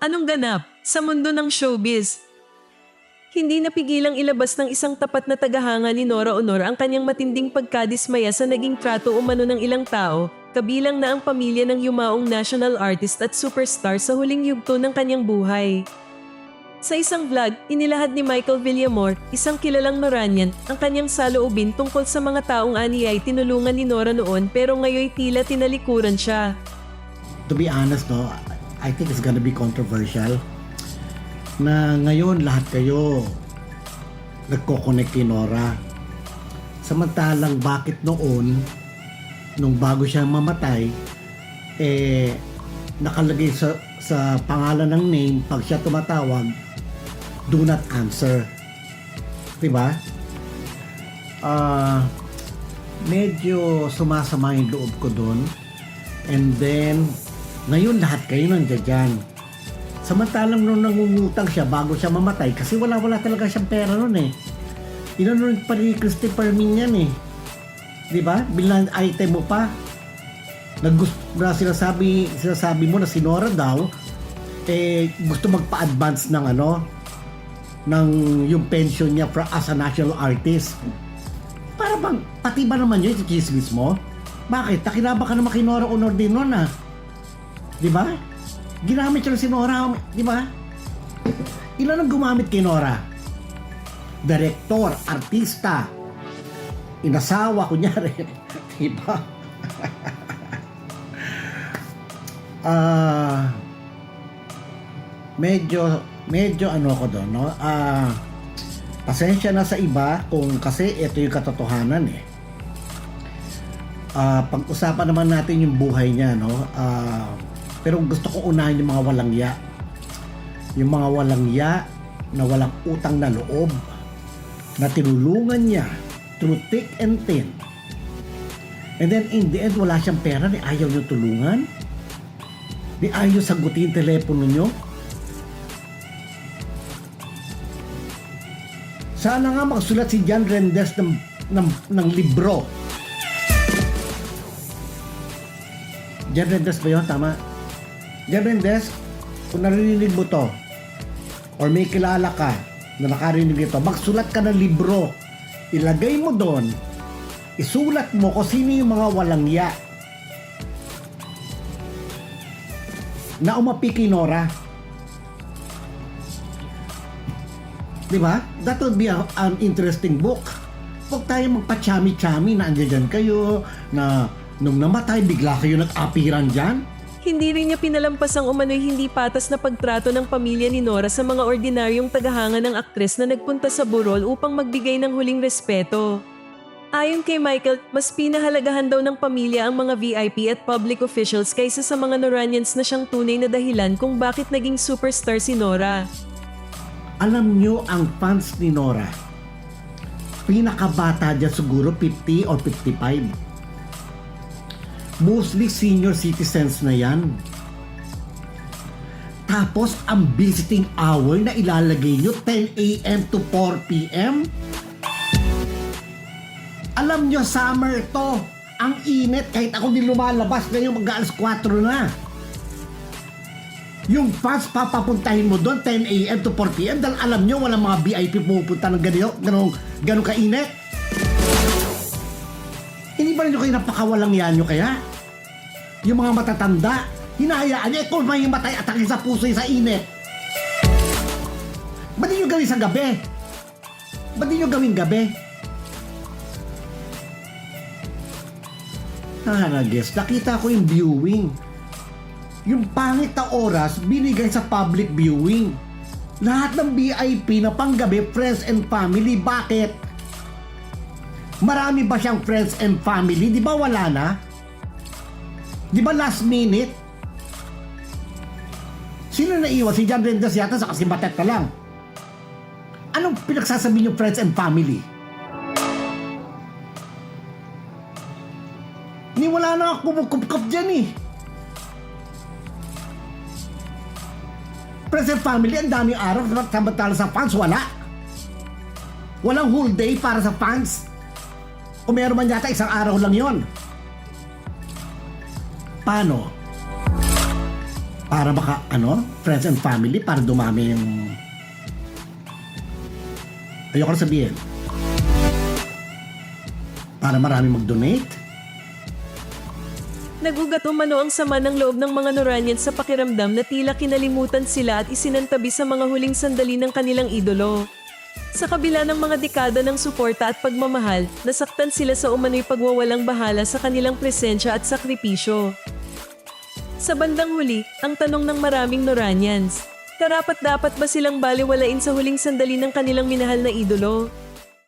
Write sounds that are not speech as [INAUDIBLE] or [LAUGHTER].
Anong ganap sa mundo ng showbiz? Hindi napigilang ilabas ng isang tapat na tagahanga ni Nora Honor ang kanyang matinding pagkadismaya sa naging trato umano ng ilang tao, kabilang na ang pamilya ng yumaong national artist at superstar sa huling yugto ng kanyang buhay. Sa isang vlog, inilahad ni Michael Villamor, isang kilalang Noranian, ang kanyang saloobin tungkol sa mga taong ani ay tinulungan ni Nora noon pero ngayoy tila tinalikuran siya. to be honest, no, I think it's gonna be controversial na ngayon lahat kayo nagko-connect kay Nora. Samantalang bakit noon, nung bago siya mamatay, eh, nakalagay sa, sa pangalan ng name, pag siya tumatawag, do not answer. Diba? Ah, medyo sumasama yung loob ko doon. And then, ngayon lahat kayo nandiyan dyan. Samantalang nung nangungutang siya bago siya mamatay, kasi wala-wala talaga siyang pera nun eh. Inanunod pa ni Christopher Min yan eh. Di ba? Bilang item mo pa. Naggusto na sinasabi, sinasabi mo na si Nora daw, eh, gusto magpa-advance ng ano, ng yung pension niya for, as a national artist. Para bang, pati ba naman yun, chismis mo? Bakit? Takinaba ka naman kay Nora Honor din nun ah. Di ba? Ginamit siya si Nora, di ba? Ilan ang gumamit kay Nora? Direktor, artista, inasawa, kunyari. [LAUGHS] di ba? [LAUGHS] Ah, medyo, medyo ano ko doon, no? Ah, pasensya na sa iba kung kasi ito yung katotohanan eh. Ah, pag-usapan naman natin yung buhay niya, no? Ah, pero gusto ko unahin yung mga walang ya. Yung mga walang ya na walang utang na loob na tinulungan niya through thick and thin. And then in the end, wala siyang pera, ni ayaw niyo tulungan. Ni ayaw sagutin telepono niyo. Sana nga magsulat si John Rendes ng, ng, ng libro. John Rendes ba yun? Tama? John Rendes, kung narinig mo to, or may kilala ka na nakarinig ito, magsulat ka ng libro. Ilagay mo doon, isulat mo kung sino yung mga walang ya na umapi kay Nora. Di ba? That would be a- an interesting book. Huwag tayo magpa-chami-chami na andyan dyan kayo, na nung namatay, bigla kayo nag-apiran dyan. Hindi rin niya pinalampas ang umano'y hindi patas na pagtrato ng pamilya ni Nora sa mga ordinaryong tagahanga ng aktres na nagpunta sa burol upang magbigay ng huling respeto. Ayon kay Michael, mas pinahalagahan daw ng pamilya ang mga VIP at public officials kaysa sa mga Noranians na siyang tunay na dahilan kung bakit naging superstar si Nora. Alam nyo ang fans ni Nora. Pinakabata dyan siguro 50 or 55. Mostly senior citizens na yan. Tapos ang visiting hour na ilalagay nyo 10 a.m. to 4 p.m. Alam nyo, summer to. Ang init kahit ako din lumalabas ngayon mag-alas 4 na. Yung fans papapuntahin mo doon 10 a.m. to 4 p.m. dahil alam nyo walang mga VIP pupunta ng ganito, ganong, ganong kainit. Hindi ba rin kayo napakawalang yan nyo kaya? Yung mga matatanda, hinahayaan niya, kung may matay atake sa puso sa init. Ba't di nyo gawin sa gabi? Ba't di nyo gawin gabi? Nakanages, nakita ko yung viewing yung pangit na oras binigay sa public viewing. Lahat ng VIP na panggabi, friends and family. Bakit? Marami ba siyang friends and family? Di ba wala na? Di ba last minute? Sino na iwan? Si John Rendas yata sa kasi matet na lang. Anong pinagsasabi niyo friends and family? Ni wala na ako kumukupkup dyan eh. Present family, ang daming araw, samantala sa fans, wala. Walang whole day para sa fans. O meron man yata isang araw lang yon. Paano? Para baka, ano, friends and family, para dumami yung... Ayoko na sabihin. Para marami mag-donate. Nagugat umano ang sama ng loob ng mga Noranians sa pakiramdam na tila kinalimutan sila at isinantabi sa mga huling sandali ng kanilang idolo. Sa kabila ng mga dekada ng suporta at pagmamahal, nasaktan sila sa umano'y pagwawalang bahala sa kanilang presensya at sakripisyo. Sa bandang huli, ang tanong ng maraming Noranians, karapat dapat ba silang baliwalain sa huling sandali ng kanilang minahal na idolo?